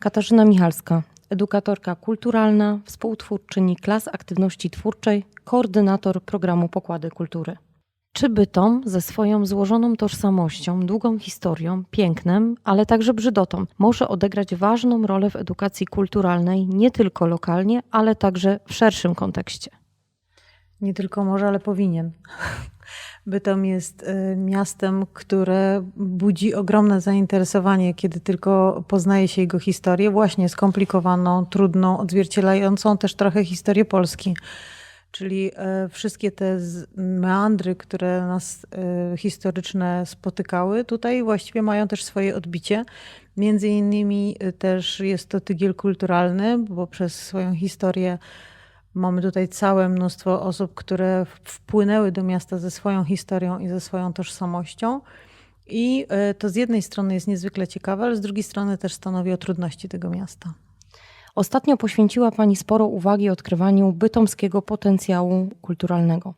Katarzyna Michalska, edukatorka kulturalna, współtwórczyni klas aktywności twórczej, koordynator programu Pokłady Kultury. Czy Bytom ze swoją złożoną tożsamością, długą historią, pięknem, ale także brzydotą może odegrać ważną rolę w edukacji kulturalnej nie tylko lokalnie, ale także w szerszym kontekście? Nie tylko może, ale powinien. Bytom jest y, miastem, które budzi ogromne zainteresowanie, kiedy tylko poznaje się jego historię, właśnie skomplikowaną, trudną, odzwierciedlającą też trochę historię Polski. Czyli e, wszystkie te meandry, które nas e, historyczne spotykały, tutaj właściwie mają też swoje odbicie. Między innymi e, też jest to tygiel kulturalny, bo przez swoją historię mamy tutaj całe mnóstwo osób, które wpłynęły do miasta ze swoją historią i ze swoją tożsamością. I e, to z jednej strony jest niezwykle ciekawe, ale z drugiej strony też stanowi o trudności tego miasta. Ostatnio poświęciła Pani sporo uwagi odkrywaniu bytomskiego potencjału kulturalnego.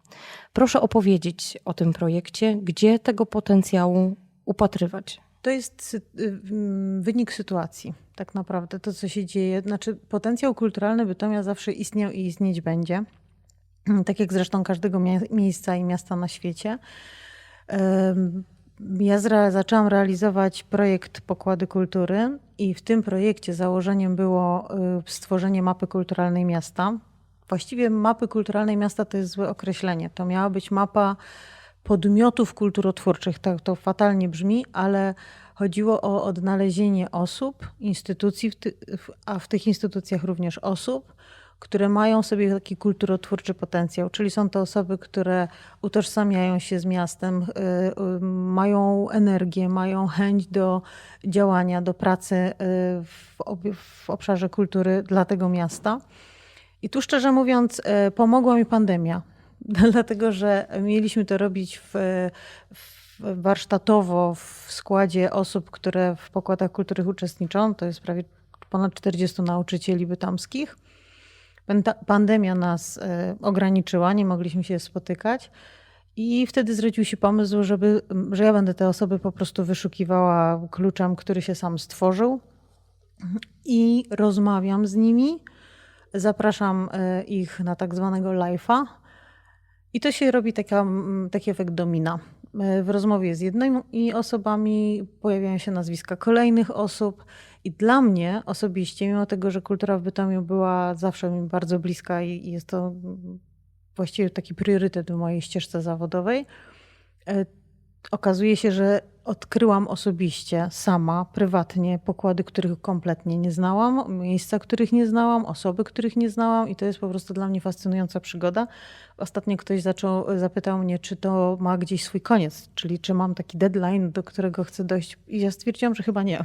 Proszę opowiedzieć o tym projekcie, gdzie tego potencjału upatrywać. To jest y, mm, wynik sytuacji, tak naprawdę, to co się dzieje. Znaczy, potencjał kulturalny Bytomia zawsze istniał i istnieć będzie. Tak jak zresztą każdego miejsca i miasta na świecie. Ja zaczęłam realizować projekt Pokłady Kultury i w tym projekcie założeniem było y, stworzenie mapy kulturalnej miasta. Właściwie mapy kulturalnej miasta to jest złe określenie. To miała być mapa podmiotów kulturotwórczych. Tak to fatalnie brzmi, ale chodziło o odnalezienie osób, instytucji, a w tych instytucjach również osób, które mają sobie taki kulturotwórczy potencjał. Czyli są to osoby, które utożsamiają się z miastem, y, y, mają energię, mają chęć do działania, do pracy y, w, ob- w obszarze kultury dla tego miasta. I tu szczerze mówiąc, pomogła mi pandemia, dlatego że mieliśmy to robić w, w warsztatowo w składzie osób, które w pokładach kultury uczestniczą. To jest prawie ponad 40 nauczycieli bytomskich. Pandemia nas e, ograniczyła, nie mogliśmy się spotykać. I wtedy zrodził się pomysł, żeby, że ja będę te osoby po prostu wyszukiwała kluczem, który się sam stworzył. I rozmawiam z nimi. Zapraszam e, ich na tak zwanego live'a. I to się robi taka, taki efekt domina. E, W rozmowie z jednymi osobami pojawiają się nazwiska kolejnych osób. I dla mnie osobiście, mimo tego, że kultura w Bytomiu była zawsze mi bardzo bliska i jest to właściwie taki priorytet w mojej ścieżce zawodowej, e, okazuje się, że odkryłam osobiście, sama, prywatnie pokłady, których kompletnie nie znałam, miejsca, których nie znałam, osoby, których nie znałam i to jest po prostu dla mnie fascynująca przygoda. Ostatnio ktoś zaczął, zapytał mnie, czy to ma gdzieś swój koniec, czyli czy mam taki deadline, do którego chcę dojść i ja stwierdziłam, że chyba nie.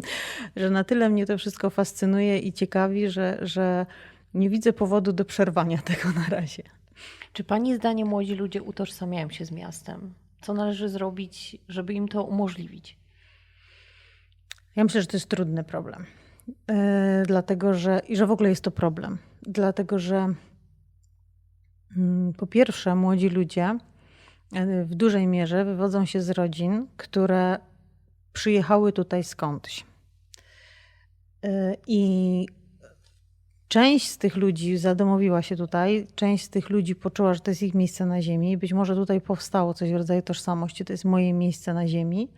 że na tyle mnie to wszystko fascynuje i ciekawi, że, że nie widzę powodu do przerwania tego na razie. Czy Pani zdaniem młodzi ludzie utożsamiają się z miastem? Co należy zrobić, żeby im to umożliwić? Ja myślę, że to jest trudny problem. Yy, dlatego, że i że w ogóle jest to problem. Dlatego, że mm, po pierwsze, młodzi ludzie yy, w dużej mierze wywodzą się z rodzin, które przyjechały tutaj skądś. Yy, I część z tych ludzi zadomowiła się tutaj, część z tych ludzi poczuła, że to jest ich miejsce na ziemi. Być może tutaj powstało coś w rodzaju tożsamości, to jest moje miejsce na ziemi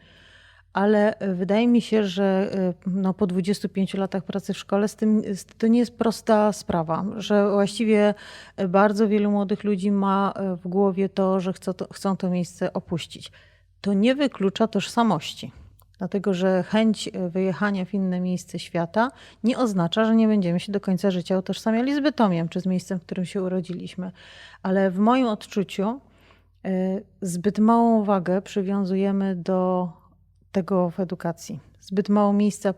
ale e, wydaje mi się, że e, no, po 25 latach pracy w szkole z tym, to nie jest prosta sprawa, że właściwie e, bardzo wielu młodych ludzi ma w głowie to, że chcą to, chcą to miejsce opuścić. To nie wyklucza tożsamości. Dlatego, że chęć e, wyjechania w inne miejsce świata nie oznacza, że nie będziemy się do końca życia utożsamiali z Bytomiem czy z miejscem, w którym się urodziliśmy. Ale w moim odczuciu e, zbyt małą wagę przywiązujemy do tego w edukacji. Zbyt mało miejsca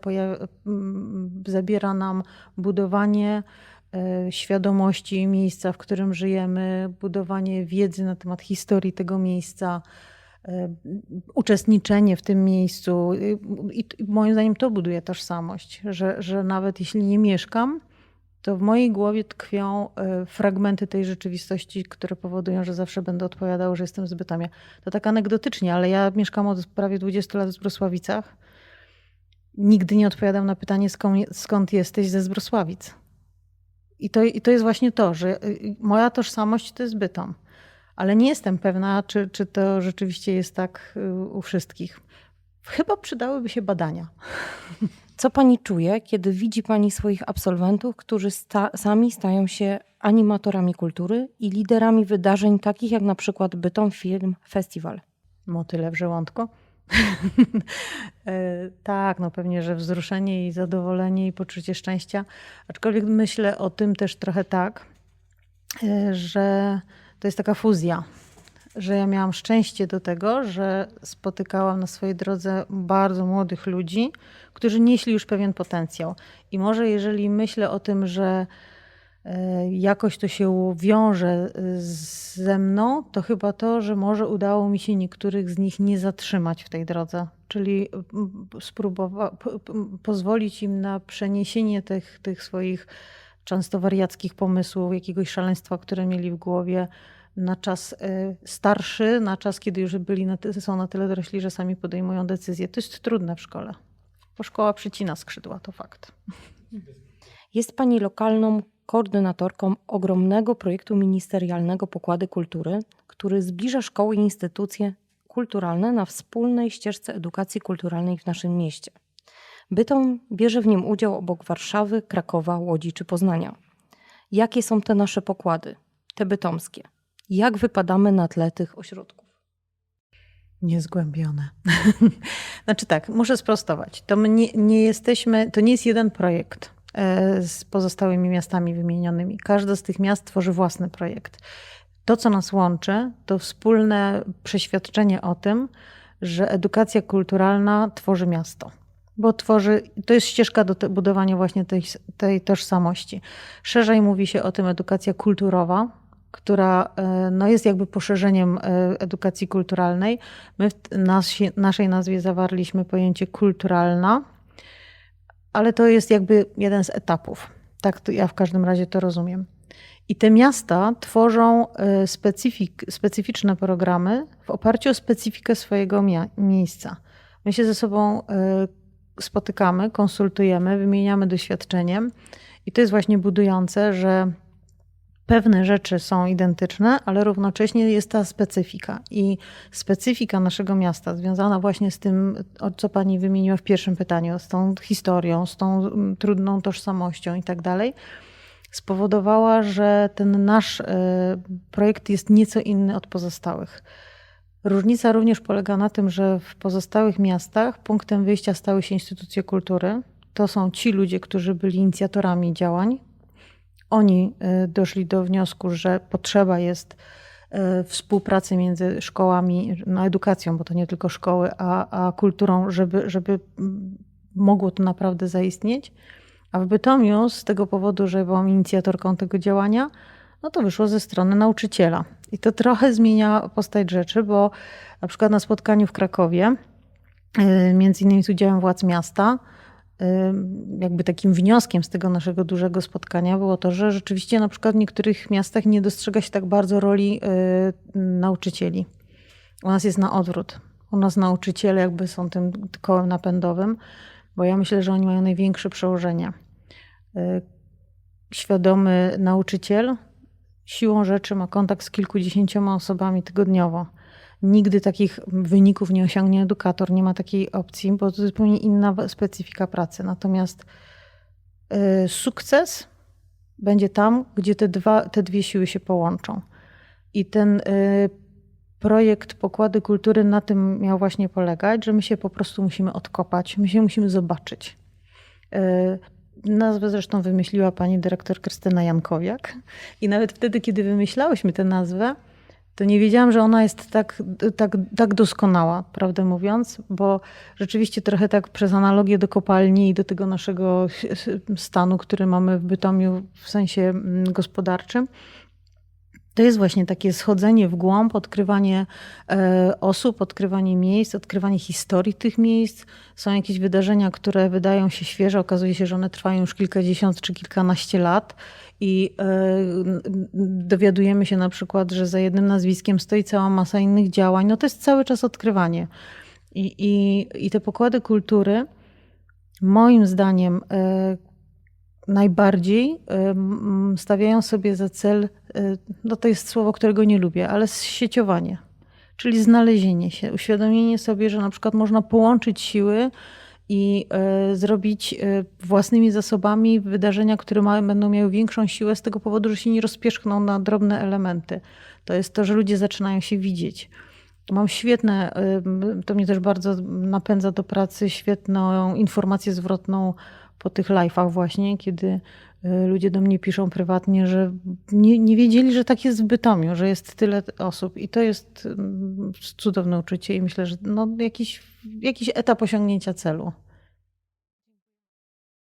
zabiera nam budowanie e, świadomości miejsca, w którym żyjemy, budowanie wiedzy na temat historii tego miejsca, uczestniczenie w tym miejscu. I, i moim zdaniem to buduje tożsamość, że, że nawet jeśli nie mieszkam, to w mojej głowie tkwią e, fragmenty tej rzeczywistości, które powodują, że zawsze będę odpowiadał, że jestem z Bytomia. To tak anegdotycznie, ale ja mieszkam od prawie 20 lat w Wrocławicach nigdy nie odpowiadam na pytanie, skąd, skąd jesteś ze Zbrosławic. I to, I to jest właśnie to, że y, moja tożsamość to jest Bytom. Ale nie jestem pewna, czy, czy to rzeczywiście jest tak y, u wszystkich. Chyba przydałyby się badania. Co pani czuje, kiedy widzi pani swoich absolwentów, którzy sta sami stają się animatorami kultury i liderami wydarzeń takich jak na przykład Bytom Film Festival? Motyle w żołądku. E, tak, no pewnie, że wzruszenie i zadowolenie i poczucie szczęścia. Aczkolwiek myślę o tym też trochę tak, e, że to jest taka fuzja, że ja miałam szczęście do tego, że spotykałam na swojej drodze bardzo młodych ludzi, którzy nieśli już pewien potencjał. I może jeżeli myślę o tym, że e, jakoś to się wiąże ze mną, to chyba to, że może udało mi się niektórych z nich nie zatrzymać w tej drodze, czyli spróbować pozwolić im na przeniesienie tych, tych swoich często wariackich pomysłów, jakiegoś szaleństwa, które mieli w głowie na czas starszy, na czas, kiedy już byli na są na tyle dorośli, że sami podejmują decyzje. To jest trudne w szkole, bo szkoła przycina skrzydła, to fakt. Jest pani lokalną koordynatorką ogromnego projektu ministerialnego Pokłady Kultury, który zbliża szkoły i instytucje kulturalne na wspólnej ścieżce edukacji kulturalnej w naszym mieście. Bytom bierze w nim udział obok Warszawy, Krakowa, Łodzi czy Poznania. Jakie są te nasze pokłady, te bytomskie? Jak wypadamy na tle tych ośrodków? Niezgłębione. znaczy tak, muszę sprostować. To nie, nie jesteśmy, to nie jest jeden projekt e, z pozostałymi miastami wymienionymi. Każde z tych miast tworzy własny projekt. To, co nas łączy, to wspólne przeświadczenie o tym, że edukacja kulturalna tworzy miasto. Bo tworzy, to jest ścieżka do te, budowania właśnie tej, tej tożsamości. Szerzej mówi się o tym edukacja kulturowa, która no, jest jakby poszerzeniem edukacji kulturalnej. My w nas, naszej nazwie zawarliśmy pojęcie kulturalna, ale to jest jakby jeden z etapów. Tak ja w każdym razie to rozumiem. I te miasta tworzą specyfik, specyficzne programy w oparciu o specyfikę swojego mia- miejsca. My się ze sobą spotykamy, konsultujemy, wymieniamy doświadczeniem i to jest właśnie budujące, że pewne rzeczy są identyczne, ale równocześnie jest ta specyfika. I specyfika naszego miasta, związana właśnie z tym, co pani wymieniła w pierwszym pytaniu, z tą historią, z tą trudną tożsamością i tak dalej, spowodowała, że ten nasz projekt jest nieco inny od pozostałych. Różnica również polega na tym, że w pozostałych miastach punktem wyjścia stały się instytucje kultury. To są ci ludzie, którzy byli inicjatorami działań, oni doszli do wniosku, że potrzeba jest współpracy między szkołami, no edukacją, bo to nie tylko szkoły, a, a kulturą, żeby, żeby mogło to naprawdę zaistnieć. A w Bytomiu z tego powodu, że byłam inicjatorką tego działania, no to wyszło ze strony nauczyciela. I to trochę zmienia postać rzeczy, bo na przykład na spotkaniu w Krakowie, między innymi z udziałem władz miasta, jakby takim wnioskiem z tego naszego dużego spotkania było to, że rzeczywiście na przykład w niektórych miastach nie dostrzega się tak bardzo roli nauczycieli. U nas jest na odwrót. U nas nauczyciele jakby są tym kołem napędowym, bo ja myślę, że oni mają największe przełożenie. Świadomy nauczyciel siłą rzeczy ma kontakt z kilkudziesięcioma osobami tygodniowo nigdy takich wyników nie osiągnie edukator, nie ma takiej opcji, bo to zupełnie inna specyfika pracy. Natomiast y, sukces będzie tam, gdzie te, dwa, te dwie siły się połączą. I ten y, projekt Pokłady Kultury na tym miał właśnie polegać, że my się po prostu musimy odkopać, my się musimy zobaczyć. Y, Nazwę zresztą wymyśliła pani dyrektor Krystyna Jankowiak. I nawet wtedy, kiedy wymyślałyśmy tę nazwę, to nie wiedziałam, że ona jest tak, tak, tak doskonała, prawdę mówiąc, bo rzeczywiście trochę tak przez analogię do kopalni i do tego naszego stanu, który mamy w Bytomiu w sensie gospodarczym, to jest właśnie takie schodzenie w głąb, odkrywanie osób, odkrywanie miejsc, odkrywanie historii tych miejsc. Są jakieś wydarzenia, które wydają się świeże, okazuje się, że one trwają już kilkadziesiąt czy kilkanaście lat. I dowiadujemy się na przykład, że za jednym nazwiskiem stoi cała masa innych działań. No to jest cały czas odkrywanie. I, i, i te pokłady kultury moim zdaniem e, najbardziej m, stawiają sobie za cel, e, no to jest słowo, którego nie lubię, ale sieciowanie, czyli znalezienie się, uświadomienie sobie, że na przykład można połączyć siły i e, zrobić własnymi zasobami wydarzenia, które ma, będą miały większą siłę z tego powodu, że się nie rozpierzchną na drobne elementy. To jest to, że ludzie zaczynają się widzieć. Mam świetne, to mnie też bardzo napędza do pracy, świetną informację zwrotną po tych live'ach właśnie, kiedy y, ludzie do mnie piszą prywatnie, że nie, nie wiedzieli, że tak jest w Bytomiu, że jest tyle osób i to jest ym, cudowne uczucie i myślę, że no jakiś, jakiś etap osiągnięcia celu.